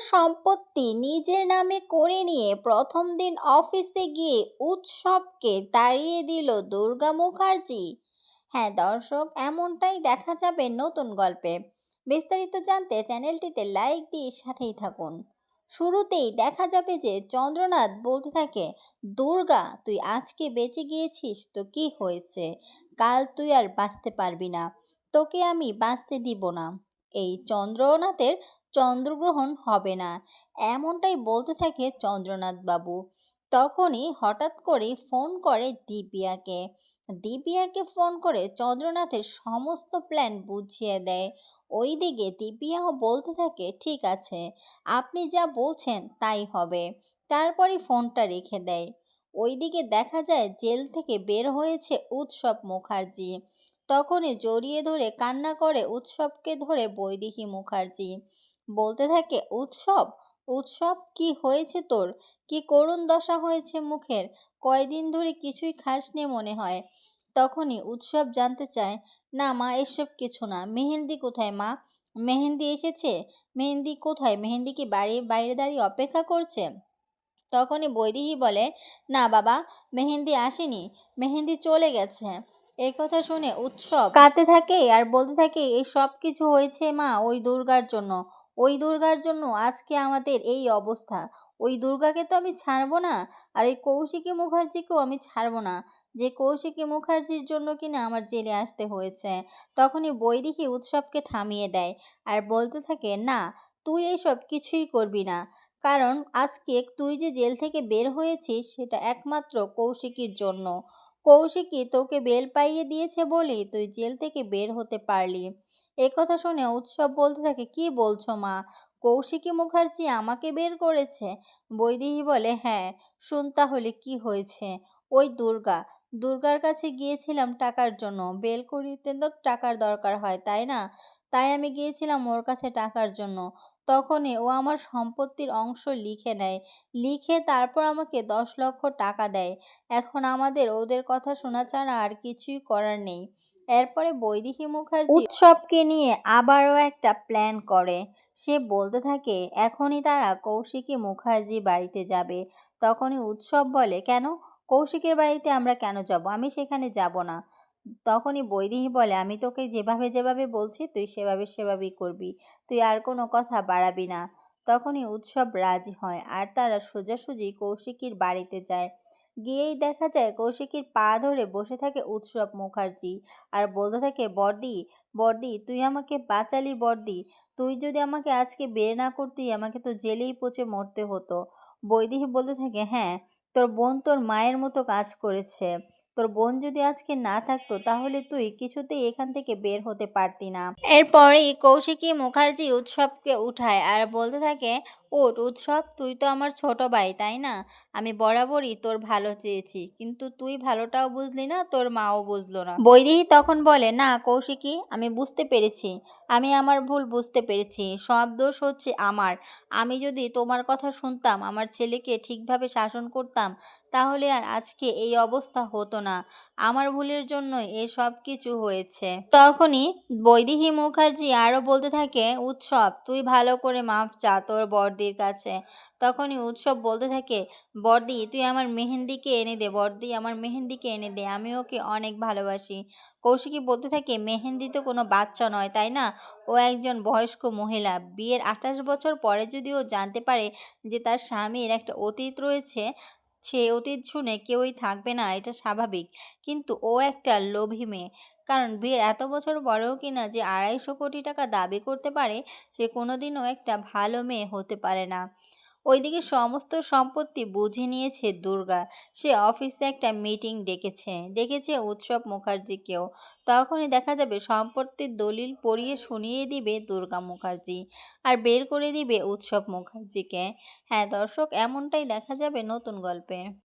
সম্পত্তি নিজের নামে করে নিয়ে প্রথম দিন অফিসে গিয়ে উৎসবকে তাড়িয়ে দিল দুর্গা মুখার্জি। হ্যাঁ দর্শক, এমনটাই দেখা যাবে নতুন গল্পে। বিস্তারিত জানতে চ্যানেলটিতে লাইক দিয়ে সাথেই থাকুন। শুরুতেই দেখা যাবে যে চন্দ্রনাথ বলতে থাকে, দুর্গা, তুই আজকে বেঁচে গিয়েছিস, তো কি হয়েছে? কাল তুই আর বাঁচতে পারবি না। তোকে আমি বাঁচতে দিব না। এই চন্দ্রনাথের চন্দ্রগ্রহণ হবে না। এমনটাই বলতে থাকে চন্দ্রনাথ বাবু তখনই হঠাৎ করে ফোন করে দিব্যাকে। দিব্যাকে ফোন করে চন্দ্রনাথের সমস্ত প্ল্যান বুঝিয়ে দেয়। ওইদিকে দিব্যাও বলতে থাকে, ঠিক আছে, আপনি যা বলছেন তাই হবে। তারপরে ফোনটা রেখে দেয়। ওইদিকে দেখা যায় জেল থেকে বের হয়েছে উৎসব মুখার্জি। তখনই জড়িয়ে ধরে কান্না করে উৎসবকে ধরে বৈদেহী মুখার্জি। বলতে থাকে, উৎসব? উৎসব কি হয়েছে তোর? কি করুণ দশা হয়েছে মুখের? কয়দিন ধরে কিছুই খাস খাসনি মনে হয়। তখনই উৎসব জানতে চায়, না মা, এসব কিছু না। মেহেন্দি কোথায় মা? মেহেন্দি এসেছে? মেহেন্দি কোথায়? মেহেন্দি কি বাড়ি বাইরে দাঁড়িয়ে অপেক্ষা করছে? তখনই বৈদেহী বলে, না বাবা, মেহেন্দি আসেনি। মেহেন্দি চলে গেছে। এই কথা শুনে উৎসব কাঁদতে থাকে আর বলতে থাকে, এই সব কিছু হয়েছে মা, ওই দুর্গার জন্য। ওই দুর্গার জন্য আজকে আমাদের এই অবস্থা। ওই দুর্গাকে তো আমি ছাড়বো না, আর এই কৌশিকী মুখার্জিকেও আমি ছাড়বো না। যে কৌশিকী মুখার্জির জন্য কিনা আমার জেলে আসতে হয়েছে, তখনই বৈদিকী উৎসবকে থামিয়ে দেয় আর বলতে থাকে, না, তুই এইসব কিছুই করবি না। কারণ আজকে তুই যে জেল থেকে বের হয়েছিস, সেটা একমাত্র কৌশিকীর জন্য। কৌশিকী তোকে বেল পাইয়ে দিয়েছে বলেই তুই জেল থেকে বের হতে পারলি। কথা শুনে উৎসব বলতে থাকে, কি বলছো মা? কৌশিকী মুখার্জি আমাকে বের করেছে? বৈদেহী বলে হ্যাঁ শুন তাহলে কি হয়েছে? ওই দুর্গা, দুর্গার কাছে গিয়েছিলাম টাকার জন্য। বেল করিতে তো টাকার দরকার হয়, তাই না? তাই আমি গিয়েছিলাম ওর কাছে টাকার জন্য। তখনই ও আমার সম্পত্তির অংশ লিখে নেয়। লিখে তারপর আমাকে দশ লক্ষ টাকা দেয়। এখন আমাদের ওদের কথা শোনা ছাড়া আর কিছুই করার নেই। এরপরে বৈদেহী মুখার্জি উৎসবকে নিয়ে আবারও একটা প্ল্যান করে। সে বলতে থাকে, এখনই তারা কৌশিকী মুখার্জি বাড়িতে যাবে। তখনই উৎসব বলে, কেন? কৌশিকের বাড়িতে আমরা কেন যাব? আমি সেখানে যাব না। তখনই বৈদেহী বলে, আমি তোকে যেভাবে যেভাবে বলছি, তুই সেভাবে সেভাবেই করবি। তুই আর কোনো কথা বাড়াবি না। তখনই উৎসব রাজি হয় আর তারা সোজাসুজি কৌশিকীর বাড়িতে যায়। গিয়েই দেখা যায় কৌশিকীর পা ধরে বসে থাকে উৎসব মুখার্জি আর বলতে থাকে বর্দি বর্দি তুই আমাকে বাঁচালি বর্দি তুই যদি আমাকে আজকে বের না করতি, আমাকে তো জেলেই পচে মরতে হতো। বৈদেহী বলতে থাকে হ্যাঁ তোর বোন তোর মায়ের মতো কাজ করেছে। তোর বোন যদি আজকে না থাকতো, তাহলে তুই কিছুতেই এখান থেকে বের হতে পারতি না। এরপরেই কৌশিকী মুখার্জি উৎসবকে উঠায় আর বলতে থাকে ওট, উৎসব তুই তো আমার ছোট ভাই, তাই না? আমি বরাবরই তোর ভালো চেয়েছি, কিন্তু তুই ভালোটাও বুঝলি না, তোর মাও বুঝলো না। বৈদেহী তখন বলে, না কৌশিকী, আমি বুঝতে পেরেছি, আমি আমার ভুল বুঝতে পেরেছি, সব দোষ হচ্ছে আমার। আমি যদি তোমার কথা শুনতাম, আমার ছেলেকে ঠিকভাবে শাসন করতাম, তাহলে আর আজকে এই অবস্থা হতো না। আমার ভুলের জন্যই এসব কিছু হয়েছে। তখনই বৈদেহী মুখার্জি আরও বলতে থাকে, উৎসব, তুই ভালো করে মাফ চা, তোর বর্দির কাছে। তখনই উৎসব বলতে থাকে বর্দি তুই আমার মেহেন্দিকে এনে দে বর্দি আমার মেহেন্দিকে এনে দে, আমি ওকে অনেক ভালোবাসি। কৌশিকী বলতে থাকে, মেহেন্দি তো কোনো বাচ্চা নয়, তাই না? ও একজন বয়স্ক মহিলা। বিয়ের আঠাশ বছর পরে যদি ও জানতে পারে যে তার স্বামীর একটা অতীত রয়েছে সে অতীত শুনে কেউই থাকবে না, এটা স্বাভাবিক। কিন্তু ও একটা লোভী মেয়ে। কারণ বিয়ের এত বছর পরেও কিনা যে আড়াইশো কোটি টাকা দাবি করতে পারে, সে কোনোদিনও একটা ভালো মেয়ে হতে পারে না। ওইদিকে সমস্ত সম্পত্তি বুঝে নিয়েছে দুর্গা। সে অফিসে একটা মিটিং ডেকেছে। ডেকেছে উৎসব মুখার্জিকেও। তখনই দেখা যাবে সম্পত্তির দলিল পড়িয়ে শুনিয়ে দিবে দুর্গা মুখার্জি আর বের করে দিবে উৎসব মুখার্জিকে। হ্যাঁ দর্শক, এমনটাই দেখা যাবে নতুন গল্পে।